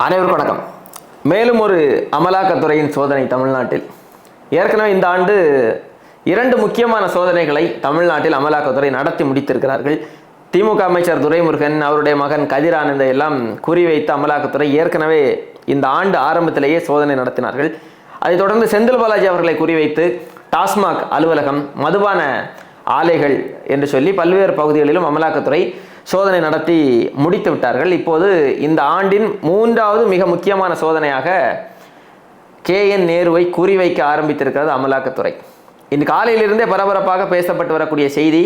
அனைவருக்கும் வணக்கம். மேலும் ஒரு அமலாக்கத்துறையின் சோதனை தமிழ்நாட்டில். ஏற்கனவே இந்த ஆண்டு இரண்டு முக்கியமான சோதனைகளை தமிழ்நாட்டில் அமலாக்கத்துறை நடத்தி முடித்திருக்கிறார்கள். திமுக அமைச்சர் துரைமுருகன் அவருடைய மகன் கதிரானந்தை எல்லாம் குறிவைத்து அமலாக்கத்துறை ஏற்கனவே இந்த ஆண்டு ஆரம்பத்திலேயே சோதனை நடத்தினார்கள். அதைத் தொடர்ந்து செந்தில் பாலாஜி அவர்களை குறிவைத்து டாஸ்மாக் அலுவலகம் மதுபான ஆலைகள் என்று சொல்லி பல்வேறு பகுதிகளிலும் அமலாக்கத்துறை சோதனை நடத்தி முடித்து விட்டார்கள். இப்போது இந்த ஆண்டின் மூன்றாவது மிக முக்கியமான சோதனையாக கே என் நேருவை குறிவைக்க ஆரம்பித்திருக்கிறது அமலாக்கத்துறை. இன்று காலையிலிருந்தே பரபரப்பாக பேசப்பட்டு வரக்கூடிய செய்தி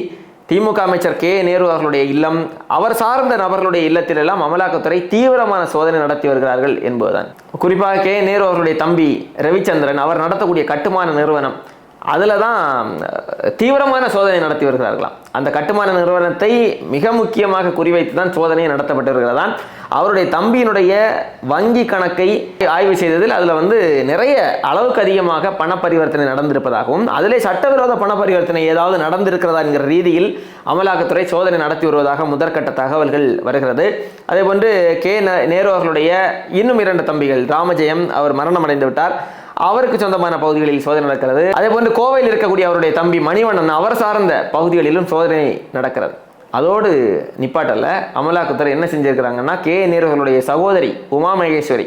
திமுக அமைச்சர் கே நேரு அவர்களுடைய இல்லம் அவர் சார்ந்த நபர்களுடைய இல்லத்திலெல்லாம் அமலாக்கத்துறை தீவிரமான சோதனை நடத்தி வருகிறார்கள் என்பதுதான். குறிப்பாக கே நேரு அவர்களுடைய தம்பி ரவிச்சந்திரன் அவர் நடத்தக்கூடிய கட்டுமான நிறுவனம் அதில் தான் தீவிரமான சோதனை நடத்தி வருகிறார்களாம். அந்த கட்டுமான நிறுவனத்தை மிக முக்கியமாக குறிவைத்து தான் சோதனை நடத்தப்பட்டு வருகிறதாம் அவருடைய தம்பியினுடைய வங்கி கணக்கை ஆய்வு செய்ததில் அதில் வந்து நிறைய அளவுக்கு அதிகமாக பண பரிவர்த்தனை நடந்திருப்பதாகவும் அதிலே சட்டவிரோத பண பரிவர்த்தனை ஏதாவது நடந்திருக்கிறதா என்கிற ரீதியில் அமலாக்கத்துறை சோதனை நடத்தி வருவதாக முதற்கட்ட தகவல்கள் வருகிறது. அதே போன்று கே நேரு அவர்களுடைய இன்னும் இரண்டு தம்பிகள் ராமஜெயம் அவர் மரணம் அடைந்து விட்டார் அவருக்கு சொந்தமான பகுதிகளில் சோதனை நடக்கிறது. அதே போன்று கோவையில் இருக்கக்கூடிய அவருடைய தம்பி மணிவண்ணன் அவர் சார்ந்த பகுதிகளிலும் சோதனை நடக்கிறது. அதோடு நிப்பாட்டல அமலாக்கத்துறை என்ன செஞ்சிருக்கிறாங்கன்னா கே. நேருகளுடைய சகோதரி உமா மகேஸ்வரி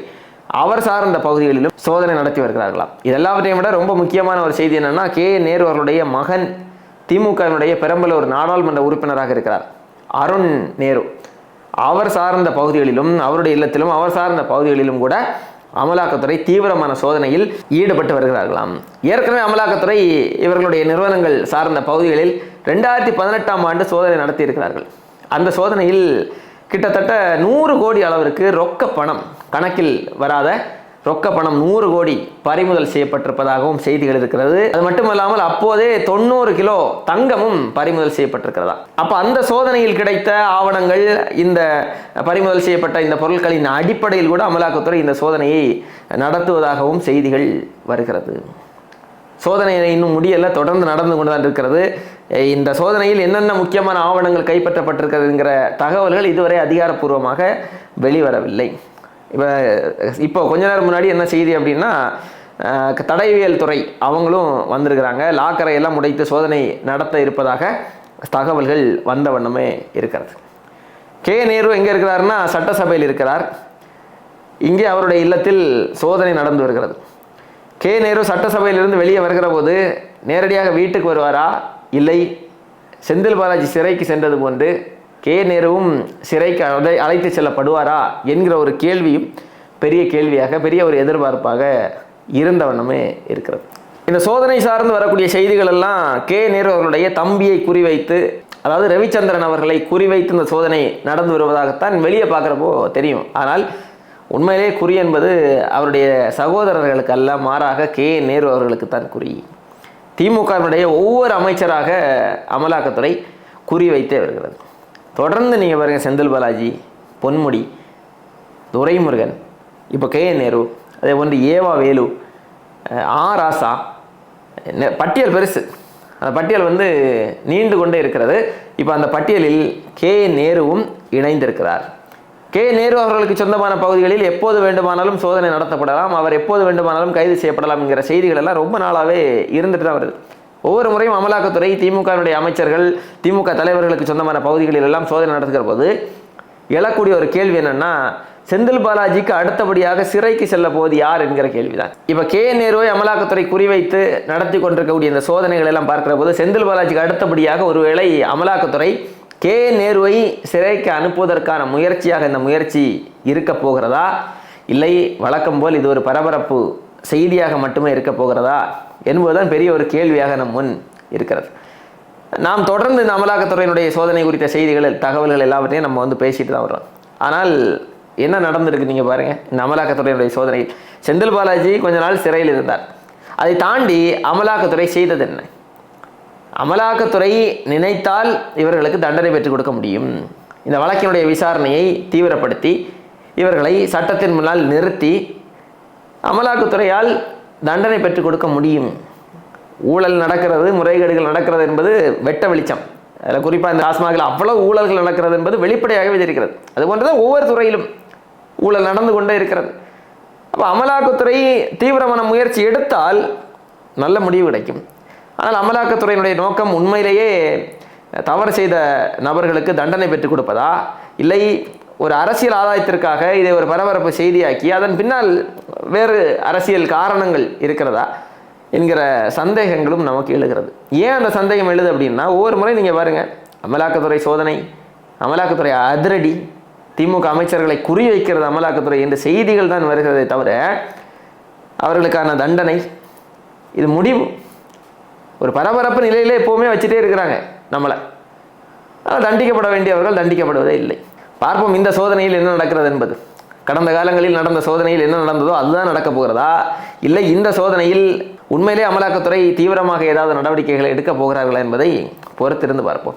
அவர் சார்ந்த பகுதிகளிலும் சோதனை நடத்தி வருகிறார்களாம். இதெல்லாவற்றையும் விட ரொம்ப முக்கியமான ஒரு செய்தி என்னன்னா கே. நேரு அவர்களுடைய மகன் திமுகவினுடைய பெரம்பலூர் நாடாளுமன்ற உறுப்பினராக இருக்கிறார் அருண் நேரு. அவர் சார்ந்த பகுதிகளிலும் அவருடைய இல்லத்திலும் அவர் சார்ந்த பகுதிகளிலும் கூட அமலாக்கத்துறை தீவிரமான சோதனையில் ஈடுபட்டு வருகிறார்களாம். ஏற்கனவே அமலாக்கத்துறை இவர்களுடைய நிறுவனங்கள் சார்ந்த பகுதிகளில் ரெண்டாயிரத்தி பதினெட்டாம் ஆண்டு சோதனை நடத்தியிருக்கிறார்கள். அந்த சோதனையில் கிட்டத்தட்ட நூறு கோடி அளவிற்கு ரொக்க பணம் கணக்கில் வராத ரொக்க பணம் நூறு கோடி பறிமுதல் செய்யப்பட்டிருப்பதாகவும் செய்திகள் இருக்கிறது. அது மட்டுமல்லாமல் அப்போதே தொண்ணூறு கிலோ தங்கமும் பறிமுதல் செய்யப்பட்டிருக்கிறதா. அப்ப அந்த சோதனையில் கிடைத்த ஆவணங்கள் இந்த பறிமுதல் செய்யப்பட்ட இந்த பொருட்களின் அடிப்படையில் கூட அமலாக்கத்துறை இந்த சோதனையை நடத்துவதாகவும் செய்திகள் வருகிறது. சோதனை இன்னும் முடியல தொடர்ந்து நடந்து கொண்டு தான் இருக்கிறது. இந்த சோதனையில் என்னென்ன முக்கியமான ஆவணங்கள் கைப்பற்றப்பட்டிருக்கிறதுங்கிற தகவல்கள் இதுவரை அதிகாரப்பூர்வமாக வெளிவரவில்லை. இப்போ இப்போ கொஞ்ச நேரம் முன்னாடி என்ன செய்தி அப்படின்னா தடயவியல் துறை அவங்களும் வந்திருக்கிறாங்க. லாக்கரை எல்லாம் உடைத்து சோதனை நடத்த இருப்பதாக தகவல்கள் வந்த வண்ணமே இருக்கிறது. கே. நேரு எங்கே இருக்கிறாருன்னா சட்டசபையில் இருக்கிறார். இங்கே அவருடைய இல்லத்தில் சோதனை நடந்து வருகிறது. கே. நேரு சட்டசபையிலிருந்து வெளியே வருகிற போது நேரடியாக வீட்டுக்கு வருவாரா? இல்லை. செந்தில் பாலாஜி சிறைக்கு சென்றது போன்று கே நேருவும் சிறைக்கு அழை அழைத்து செல்லப்படுவாரா என்கிற ஒரு கேள்வியும் பெரிய கேள்வியாக பெரிய ஒரு எதிர்பார்ப்பாக இருந்த வண்ணமே இருக்கிறது. இந்த சோதனை சார்ந்து வரக்கூடிய செய்திகள் எல்லாம் கே நேரு அவர்களுடைய தம்பியை குறிவைத்து அதாவது ரவிச்சந்திரன் அவர்களை குறிவைத்து இந்த சோதனை நடந்து வருவதாகத்தான் வெளியே பார்க்குறப்போ தெரியும். ஆனால் உண்மையிலே குறி என்பது அவருடைய சகோதரர்களுக்கு அல்ல மாறாக கே நேரு அவர்களுக்கு தான் குறி. திமுகவினுடைய ஒவ்வொரு அமைச்சராக அமலாக்கத்துறை குறிவைத்தே வருகிறது. தொடர்ந்து நீங்கள் பாருங்கள் செந்தில் பாலாஜி பொன்முடி துரைமுருகன் இப்போ கே. நேரு அதே போன்று ஏவா வேலு ஆ. ராசா நெ- பட்டியல் பெருசு. அந்த பட்டியல் வந்து நீண்டு கொண்டே இருக்கிறது. இப்போ அந்த பட்டியலில் கே. நேருவும் இணைந்திருக்கிறார். கே. நேரு அவர்களுக்கு சொந்தமான பகுதிகளில் எப்போது வேண்டுமானாலும் சோதனை நடத்தப்படலாம். அவர் எப்போது வேண்டுமானாலும் கைது செய்யப்படலாம் என்கிற செய்திகள் எல்லாம் ரொம்ப நாளாகவே இருந்துட்டு தான் வருது. ஒவ்வொரு முறையும் அமலாக்கத்துறை திமுகவினுடைய அமைச்சர்கள் திமுக தலைவர்களுக்கு சொந்தமான பகுதிகளில் எல்லாம் சோதனை நடத்துகிற போது எழக்கூடிய ஒரு கேள்வி என்னன்னா செந்தில் பாலாஜிக்கு அடுத்தபடியாக சிறைக்கு செல்ல போவது யார் என்கிற கேள்விதான். இப்ப கே. நேருவை அமலாக்கத்துறை குறிவைத்து நடத்தி கொண்டிருக்கக்கூடிய இந்த சோதனைகள் எல்லாம் பார்க்கிற போது செந்தில் பாலாஜிக்கு அடுத்தபடியாக ஒருவேளை அமலாக்கத்துறை கே. நேருவை சிறைக்கு அனுப்புவதற்கான முயற்சியாக இந்த முயற்சி இருக்க போகிறதா? இல்லை வழக்கம் போல் இது ஒரு பரபரப்பு செய்தியாக மட்டுமே இருக்க போகிறதா? என்பதுதான் பெரிய ஒரு கேள்வியாக நம் முன் இருக்கிறது. நாம் தொடர்ந்து இந்த அமலாக்கத்துறையினுடைய சோதனை குறித்த செய்திகள் தகவல்கள் எல்லாவற்றையும் நம்ம வந்து பேசிட்டு தான் வர்றோம். ஆனால் என்ன நடந்திருக்கு நீங்கள் பாருங்கள் இந்த அமலாக்கத்துறையினுடைய சோதனையில். செந்தில் பாலாஜி கொஞ்ச நாள் சிறையில் இருந்தார். அதை தாண்டி அமலாக்கத்துறை செய்தது என்ன? அமலாக்கத்துறை நினைத்தால் இவர்களுக்கு தண்டனை பெற்றுக் கொடுக்க முடியும். இந்த வழக்கினுடைய விசாரணையை தீவிரப்படுத்தி இவர்களை சட்டத்தின் முன்னால் நிறுத்தி அமலாக்கத்துறையால் தண்டனை பெற்றுக் கொடுக்க முடியும். ஊழல் நடக்கிறது முறைகேடுகள் நடக்கிறது என்பது வெட்ட வெளிச்சம். அதில் குறிப்பாக இந்த டாஸ்மாகில் அவ்வளவு ஊழல்கள் நடக்கிறது என்பது வெளிப்படையாகவே தெரிகிறது. அது போன்று ஒவ்வொரு துறையிலும் ஊழல் நடந்து கொண்டே இருக்கிறது. அப்போ அமலாக்கத்துறை தீவிரமான முயற்சி எடுத்தால் நல்ல முடிவு கிடைக்கும். ஆனால் அமலாக்கத்துறையினுடைய நோக்கம் உண்மையிலேயே தவறு செய்த நபர்களுக்கு தண்டனை பெற்றுக் கொடுப்பதா? இல்லை ஒரு அரசியல் ஆதாயத்திற்காக இதை ஒரு பரபரப்பு செய்தியாக்கி அதன் பின்னால் வேறு அரசியல் காரணங்கள் இருக்கிறதா என்கிற சந்தேகங்களும் நமக்கு எழுகிறது. ஏன் அந்த சந்தேகம் எழுது அப்படின்னா ஒவ்வொரு முறை நீங்கள் பாருங்கள் அமலாக்கத்துறை சோதனை அமலாக்கத்துறை அதிரடி திமுக அமைச்சர்களை குறி வைக்கிறது அமலாக்கத்துறை என்ற செய்திகள் தான் வருகிறதே தவிர அவர்களுக்கான தண்டனை இது முடிவு. ஒரு பரபரப்பு நிலையிலே எப்போவுமே வச்சுட்டே இருக்கிறாங்க நம்மளை. ஆனால் தண்டிக்கப்பட வேண்டியவர்கள் தண்டிக்கப்படுவதே இல்லை. பார்ப்போம் இந்த சோதனையில் என்ன நடக்கிறது என்பது. கடந்த காலங்களில் நடந்த சோதனையில் என்ன நடந்ததோ அதுதான் நடக்க போகிறதா? இல்லை இந்த சோதனையில் உண்மையிலே அமலாக்கத்துறை தீவிரமாக ஏதாவது நடவடிக்கைகளை எடுக்கப் போகிறார்களா என்பதை பொறுத்திருந்து பார்ப்போம்.